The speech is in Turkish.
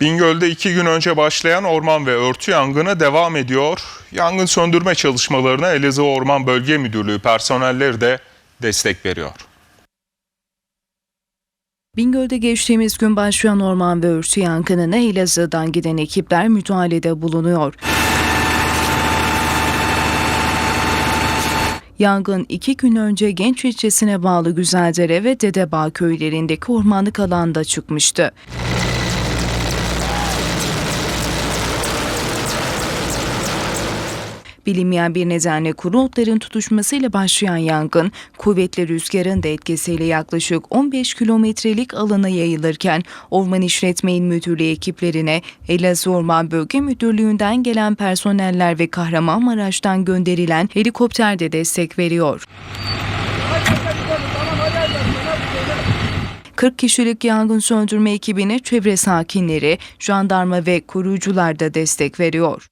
Bingöl'de iki gün önce başlayan orman ve örtü yangını devam ediyor. Yangın söndürme çalışmalarına Elazığ Orman Bölge Müdürlüğü personelleri de destek veriyor. Bingöl'de geçtiğimiz gün başlayan orman ve örtü yangınına Elazığ'dan giden ekipler müdahalede bulunuyor. Yangın iki gün önce Genç ilçesine bağlı Güzeldere ve Dedebağ köylerindeki ormanlık alanda çıkmıştı. Bilinmeyen bir nedenle kuru otların tutuşmasıyla başlayan yangın, kuvvetli rüzgarın da etkisiyle yaklaşık 15 kilometrelik alana yayılırken Orman İşletme İl Müdürlüğü ekiplerine Elazığ Orman Bölge Müdürlüğü'nden gelen personeller ve Kahramanmaraş'tan gönderilen helikopter de destek veriyor. 40 kişilik yangın söndürme ekibine çevre sakinleri, jandarma ve koruyucular da destek veriyor.